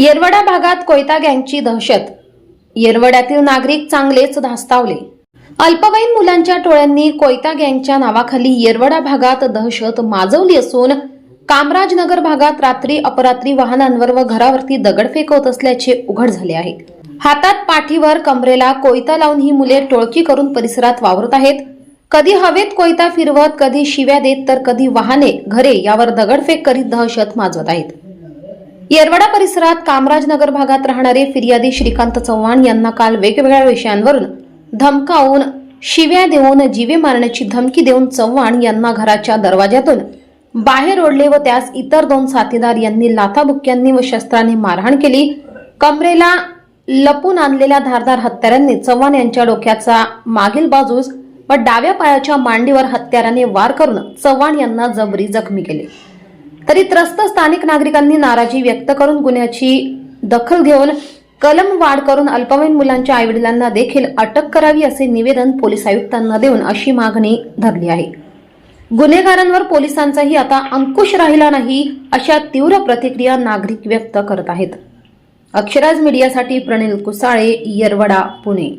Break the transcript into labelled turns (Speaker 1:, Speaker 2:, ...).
Speaker 1: येरवडा भागात कोयता गँगची दहशत. येरवड्यातील नागरिक चांगलेच धास्तावले. अल्पवयीन मुलांच्या टोळ्यांनी कोयता गँगच्या नावाखाली येरवडा भागात दहशत माजवली असून कामराजनगर भागात रात्री अपरात्री वाहनांवर व घरावरती दगडफेक होत असल्याचे उघड झाले आहे. हातात पाठीवर कमरेला कोयता लावून ही मुले टोळकी करून परिसरात वावरत आहेत. कधी हवेत कोयता फिरवत कधी शिव्या देत तर कधी वाहने घरे यावर दगडफेक करीत दहशत माजवत आहेत. येरवडा परिसरात कामराजनगर भागात राहणारे फिर्यादी श्रीकांत चव्हाण यांना काल वेगवेगळ्या विषयांवरून धमकावून शिव्या देऊन जीवे मारण्याची धमकी देऊन चव्हाण यांना घराच्या दरवाज्यातून बाहेर ओढले व त्यास इतर दोन साथीदार यांनी लाथाबुक्क्यांनी व शस्त्राने मारहाण केली. कमरेला लपून आणलेल्या धारदार हत्यारांनी चव्हाण यांच्या डोक्याचा मागील बाजूस व डाव्या पायाच्या मांडीवर हत्याराने वार करून चव्हाण यांना जबरी जखमी केले. तरी त्रस्त स्थानिक नागरिकांनी नाराजी व्यक्त करून गुन्ह्याची दखल घेऊन कलम वाढ करून अल्पवयीन मुलांच्या आईवडिलांना देखील अटक करावी असे निवेदन पोलीस आयुक्तांना देऊन अशी मागणी धरली आहे. गुन्हेगारांवर पोलिसांचाही आता अंकुश राहिला नाही अशा तीव्र प्रतिक्रिया नागरिक व्यक्त करत आहेत. अक्षराज मीडियासाठी प्रणिल कुसाळे येरवडा पुणे.